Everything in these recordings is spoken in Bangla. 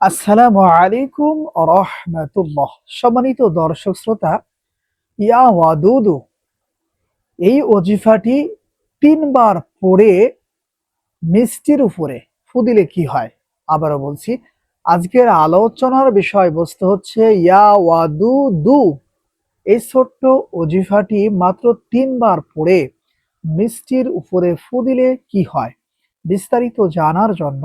আসসালামু আলাইকুম রহমতুল্লাহ। সম্মানিত দর্শক শ্রোতা, ইয়া ওয়াদুদু, এই অজিফাটি তিনবার পড়ে মিষ্টির উপরে ফুদিলে কি হয়? আবারও বলছি, আজকের আলোচনার বিষয়বস্তু হচ্ছে ইয়া ওয়াদু দু এই ছোট্ট অজিফাটি মাত্র তিনবার পড়ে মিষ্টির উপরে ফুদিলে কি হয়? বিস্তারিত জানার জন্য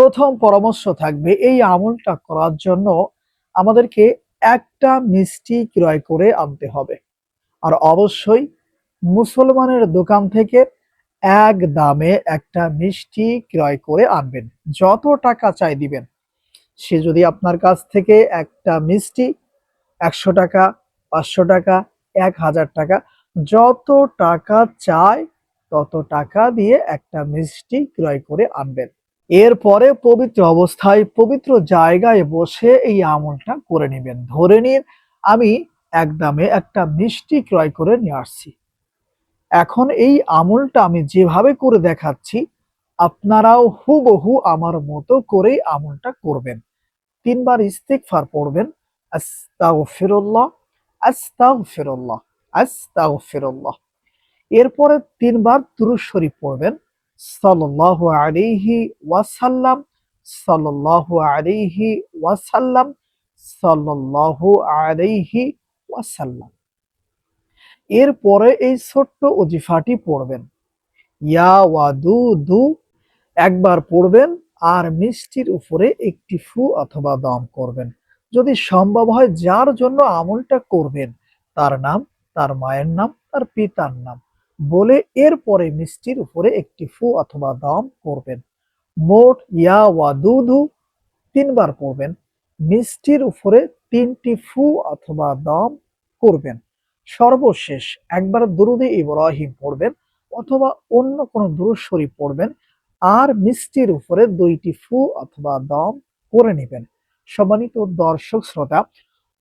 প্রথম পরামর্শ থাকবে এই আমলটা করার জন্য আমাদেরকে একটা মিষ্টি ক্রয় করে আনতে হবে। আর অবশ্যই মুসলমানের দোকান থেকে এক দামে একটা মিষ্টি ক্রয় করে আনবেন। যত টাকা চাই দিবেন। সে যদি আপনার কাছ থেকে একটা মিষ্টি একশো টাকা, পাঁচশো টাকা, এক হাজার টাকা যত টাকা চায় তত টাকা দিয়ে একটা মিষ্টি ক্রয় করে আনবেন। এরপরে পবিত্র অবস্থায় পবিত্র জায়গায় বসে এই আমলটা করে নেবেন। ধরে নিন, আমি একদমে একটা মিষ্টি ক্রয় করে নিয়ে আসছি। এখন এই আমলটা আমি যেভাবে করে দেখাচ্ছি, আপনারাও হুবহু আমার মতো করেই আমলটা করবেন। তিনবার ইস্তেকফার পড়বেন, আস্তাগফিরুল্লাহ আস্তাগফিরুল্লাহ আস্তাগফিরুল্লাহ। এরপরে তিনবার দুরূদ শরীফ পড়বেন সাল্লাল্লাহু আলাইহি ওয়াসাল্লাম, সাল্লাল্লাহু আলাইহি ওয়াসাল্লাম, সাল্লাল্লাহু আলাইহি ওয়াসাল্লাম। এরপরে এই ছোট্ট অজিফাটি পড়বেন। ইয়া ওয়াদু দু একবার পড়বেন আর মিষ্টির উপরে একটি ফু অথবা দম করবেন। যদি সম্ভব হয় যার জন্য আমলটা করবেন, তার নাম, তার মায়ের নাম, তার পিতার নাম। বলে এরপরে মিষ্টির উপরে একটি ফু অথবা দম করবেন। মোট ইয়া ওয়া দুধু তিনবার পড়বেন মিষ্টির উপরে তিনটি ফু অথবা দম করবেন। সর্বশেষ একবার দুরুদে ইব্রাহিম পড়বেন অথবা অন্য কোনো দুরুদ পড়বেন আর মিষ্টির উপরে দুইটি ফু অথবা দম করে নেবেন। সম্মানিত দর্শক শ্রোতা,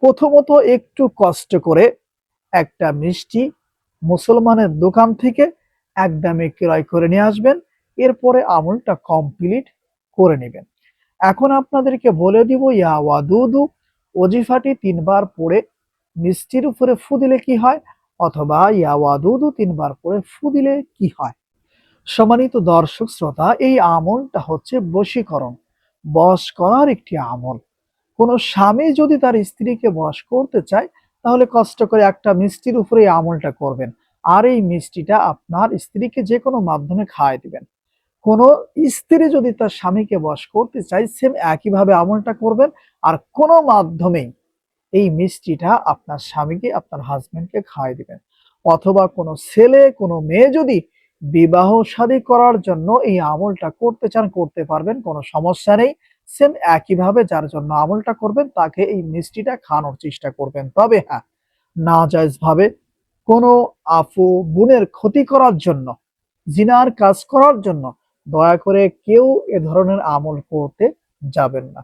প্রথমত একটু কষ্ট করে একটা মিষ্টি মুসলমানের দোকান থেকে এক দামে ক্রয় করে নিয়ে আসবেন, এরপরে আমলটা কমপ্লিট করে নেবেন। এখন আপনাদেরকে বলে দিব, ইয়া ওয়াদুদু অজিফাটি তিনবার পড়ে মিষ্টির উপরে ফু দিলে কি হয়? অথবা ইয়া ওয়াদুদু তিনবার পড়ে ফু দিলে কি হয়? সম্মানিত দর্শক, শ্রোতা, এই আমলটা হচ্ছে বশীকরণ। বশ করার একটি আমল। কোনো স্বামী যদি তার স্ত্রীকে বশ করতে চায় তাহলে কষ্ট করে একটা মিষ্টির উপরে আমলটা করবেন। আর এই মিষ্টিটা আপনার স্ত্রীকে যে কোনো মাধ্যমে খাওয়াই দিবেন। কোনো স্ত্রী যদি তার স্বামীকে বশ করতে চায় সেম একইভাবে আমলটা করবেন। আর কোনো মাধ্যমেই এই মিষ্টিটা আপনার স্বামীকে, আপনার হাজব্যান্ডকে খাওয়াই দিবেন। অথবা কোনো ছেলে, কোনো মেয়ে যদি বিবাহ শাদী করার জন্য এই আমলটা করতে চান, করতে পারবেন, কোনো সমস্যা নেই। সেম একইভাবে যার জন্য আমলটা করবেন, তাকে এই মিষ্টিটা খাওয়ানোর চেষ্টা করবেন। তবে হ্যাঁ না ভাবে কোনো আফু বোনের ক্ষতি করার জন্য, জিনার কাজ করার জন্য দয়া করে কেউ এ ধরনের আমল করতে যাবেন না।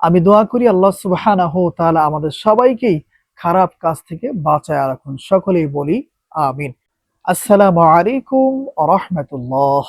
আমি দোয়া করি আল্লাহ সুবহানাহু তাহলে আমাদের সবাইকেই খারাপ কাজ থেকে বাঁচায় রাখুন। সকলেই বলি আমিন। আসসালামু আলাইকুম রহমতুল্লাহ।